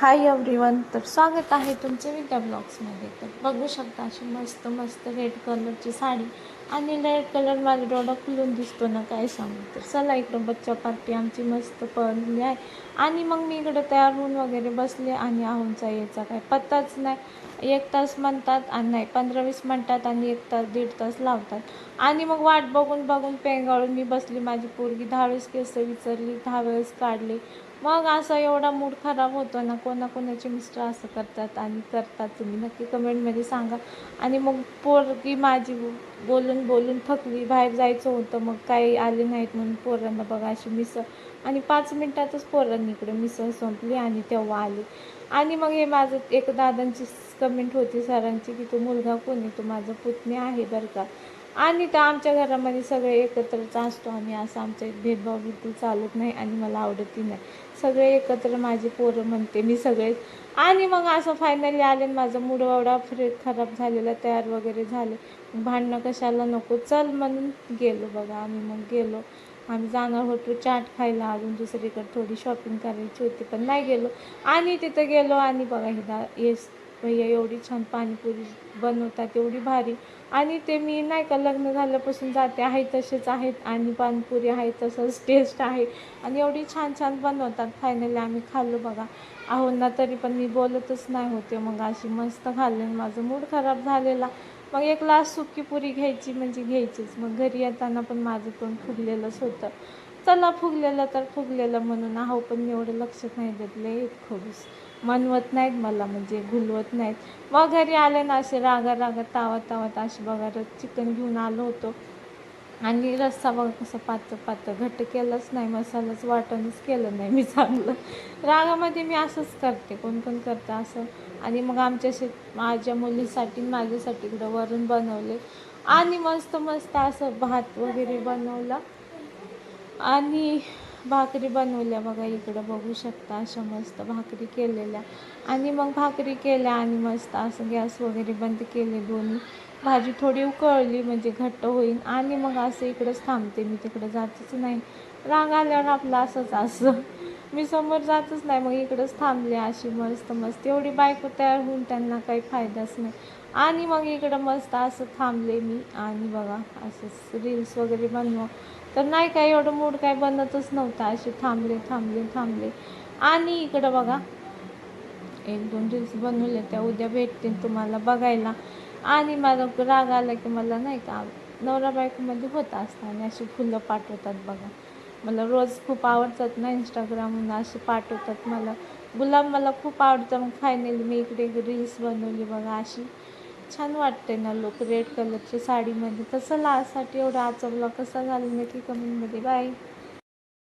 Hi everyone तर स्वागत आहे तुमचे विद्या ब्लॉग्समध्ये. तर बघू शकता अशी मस्त मस्त रेड कलरची साडी आणि रेड कलर माझा डोळा खुलून दिसतो ना काय सांगू. तर चला इकडं बच्चा पार्टी आमची मस्त पडली आहे. आणि मग मी इकडं तयार होऊन वगैरे बसले आणि आहूनचा यायचा काय पत्ताच नाही. एक तास म्हणतात आणि नाही पंधरा वीस म्हणतात आणि एक तास दीड तास लावतात. आणि मग वाट बघून बघून पेंगाळून मी बसली. माझी पोरगी दहा वेळेस केस विचारली दहा वेळेस काढले. मग असा एवढा मूड खराब होतो ना कोणाकोणाचे मिस्टर असं करतात आणि करतात तुम्ही. नक्की कमेंटमध्ये सांगा. आणि मग पोरगी माझी बोलून बोलून थकली बाहेर जायचं होतं मग काही आले नाहीत म्हणून पोरांना बघा अशी मिसळ आणि पाच मिनटातच पोरांनी इकडे मिसळ संपली आणि तेव्हा आली. आणि मग हे माझं एक दादांची कमेंट होती सरांची की तो मुलगा कोणी तो माझं पुतणी आहे बरं का. आणि तर आमच्या घरामध्ये सगळे एकत्रच असतो आम्ही असं आमच्या भेदभाव बिलकुल चालत नाही आणि मला आवडतही नाही. सगळे एकत्र माझे पोरं म्हणते मी सगळे. आणि मग असं फायनली आले आणि माझा मूड फ्रे खराब झालेला तयार वगैरे झाले. भांडणं कशाला नको चल म्हणून गेलो बघा. आम्ही मग गेलो. आम्ही जाणार होतो चाट खायला. अजून दुसरीकडे थोडी शॉपिंग करायची होती पण नाही गेलो. आणि तिथं गेलो आणि बघा हे दा येस भैया एवढी छान पाणीपुरी बनवतात एवढी भारी. आणि ते मी नाही का लग्न झाल्यापासून जाते आहे तसेच आहेत आणि पाणीपुरी आहे तसंच टेस्ट आहे. आणि एवढी छान छान बनवतात फायनली आम्ही खाल्लो बघा. आहो ना तरी पण मी बोलतच नाही होते मग अशी मस्त खाल्ले माझं मूड खराब झालेला. मग एक लास्ट सुकी पुरी घ्यायची म्हणजे घ्यायचीच. मग घरी येताना पण माझं तोंड फुगलेलंच होतं. चला फुगलेलं तर फुगलेलं म्हणून आहो पण मी एवढं लक्ष नाही देतले खूपच मनवत नाहीत मला म्हणजे घुलवत नाहीत. मग घरी आले ना असे रागा रागा तावत तावत असे बघा चिकन घेऊन आलो होतो. आणि रस्सा बघा कसं पातळ पातळ घट्ट केलंच नाही मसालाच वाटणच केलं नाही मी चांगलं. रागामध्ये मी असंच करते कोण कोण करतं असं. आणि मग आमच्या शेत माझ्या मुलीसाठी माझ्यासाठी इकडं वरून बनवले. आणि मस्त मस्त असं भात वगैरे बनवला. आणि भाकरी बनवल्या बघा इकडं बघू शकता अशा मस्त भाकरी केलेल्या. आणि मग भाकरी केल्या आणि मस्त असं गॅस वगैरे बंद केले दोन्ही. भाजी थोडी उकळली म्हणजे घट्ट होईल आणि मग असं इकडंच थांबते मी तिकडं जातच नाही. राग आल्यावर आपलं असंच असं. मी समोर जातच नाही मग इकडंच थांबले अशी मस्त मस्त. एवढी बायको तयार होऊन त्यांना काही फायदाच नाही. आणि मग इकडं मस्त असं थांबले मी. आणि बघा असंच रील्स वगैरे बनव. तर नाही काय एवढं मूड काय बनतच नव्हता. असे थांबले थांबले थांबले. आणि इकडं बघा एक दोन रील्स बनवले त्या उद्या भेटतील तुम्हाला बघायला. आणि मला राग आला की मला नाही का नवरा बायकोमध्ये होत असतं आणि अशी फुलं पाठवतात बघा. मला रोज खूप आवडतात ना इंस्टाग्रामवरून असे पाठवतात मला. गुलाब मला खूप आवडतं. मग फायनली मी इकडे रील्स बनवली बघा अशी. छान वाटते ना लोक रेड कलरच्या साडीमध्ये. तसं लासाठी एवढा आचवला कसा झाला नक्की कमेंटमध्ये बाय